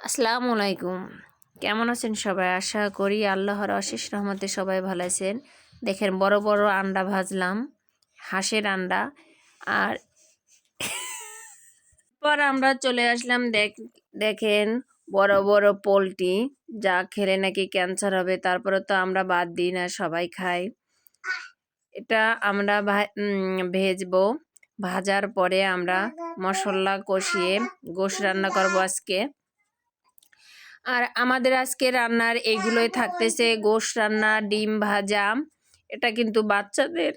আসসালামু আলাইকুম। কেমন আছেন সবাই? আশা করি আল্লাহর অশেষ রহমতে সবাই ভালো আছেন। দেখেন, বড় বড় আন্ডা ভাজলাম, হাঁসের আন্ডা। আর পর আমরা চলে আসলাম, দেখ, দেখেন, বড় বড় পোলট্রি, যা খেলে নাকি ক্যান্সার হবে, তারপরে তো আমরা বাদ দিই না, সবাই খাই। এটা আমরা ভেজবো। ভাজার পরে আমরা মশলা কষিয়ে গোশ রান্না করব আজকে। আর আমাদের আজকে রান্নার এগুলোই থাকতেছে গোশ রান্না ডিম ভাজা। এটা কিন্তু বাচ্চাদের।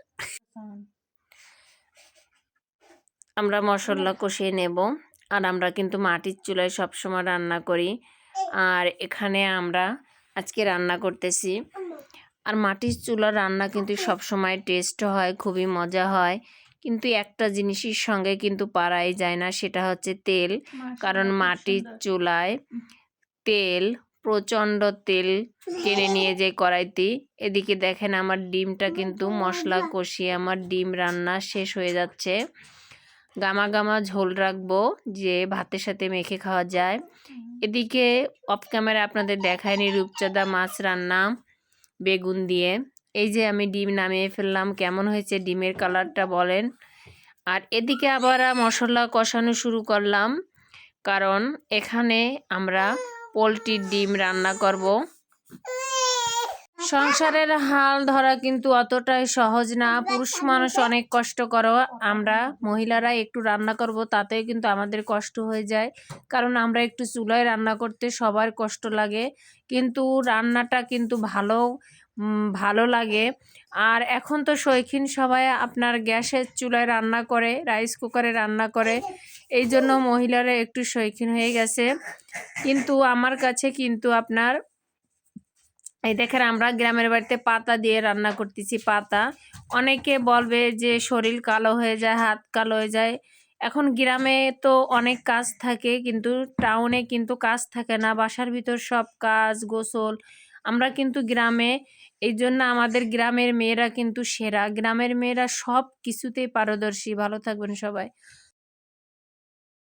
আমরা মশলা কষিয়ে নেব আর আমরা কিন্তু মাটির চুলায় সবসময় রান্না করি। আর এখানে আমরা আজকে রান্না করতেছি। আর মাটির চুলার রান্না কিন্তু সবসময় টেস্ট হয় খুবই মজা হয়। কিন্তু একটা জিনিসের সঙ্গে কিন্তু পারাই যায় না সেটা হচ্ছে তেল। কারণ মাটির চুলায় তেল, প্রচণ্ড তেল টেনে নিয়ে যে কড়াইতে এদিকে দেখেন আমার ডিমটা কিন্তু মশলা কষিয়ে আমার ডিম রান্না শেষ হয়ে যাচ্ছে। গামা গামা ঝোল রাখব যে ভাতের সাথে মেখে খাওয়া যায়। এদিকে অফ ক্যামেরা আপনাদের দেখায়নি রূপচাঁদা মাছ রান্না বেগুন দিয়ে। এই যে আমি ডিম নামিয়ে ফেললাম, কেমন হয়েছে ডিমের কালারটা বলেন। আর এদিকে আবার মশলা কষানো শুরু করলাম, কারণ এখানে আমরা পোলট্রির ডিম রান্না করব। সংসারের হাল ধরা কিন্তু অতটাই সহজ না। পুরুষ মানুষ অনেক কষ্ট করো। আমরা মহিলারা একটু রান্না করব তাতে কিন্তু আমাদের কষ্ট হয়ে যায়। কারণ আমরা একটু চুলায় রান্না করতে সবার কষ্ট লাগে। কিন্তু রান্নাটা কিন্তু ভালো ভালো লাগে। আর এখন তো শৌখিন সবাই আপনার গ্যাসের চুলায় রান্না করে রাইস কুকারে রান্না করে। এই জন্য মহিলারা একটু শৌখিন হয়ে গেছে। কিন্তু আমার কাছে কিন্তু আপনার, এই দেখেন আমরা গ্রামের বাড়িতে পাতা দিয়ে রান্না করতেছি পাতা। অনেকে বলবে যে শরীর কালো হয়ে যায়, হাত কালো হয়ে যায়। এখন গ্রামে তো অনেক কাজ থাকে, কিন্তু টাউনে কিন্তু কাজ থাকে না। বাসার ভিতর সব কাজ, গোসল আমরা কিন্তু গ্রামে, এই জন্য আমাদের গ্রামের মেয়েরা কিন্তু সেরা। গ্রামের মেয়েরা সব কিছুতেই পারদর্শী। ভালো থাকবেন সবাই।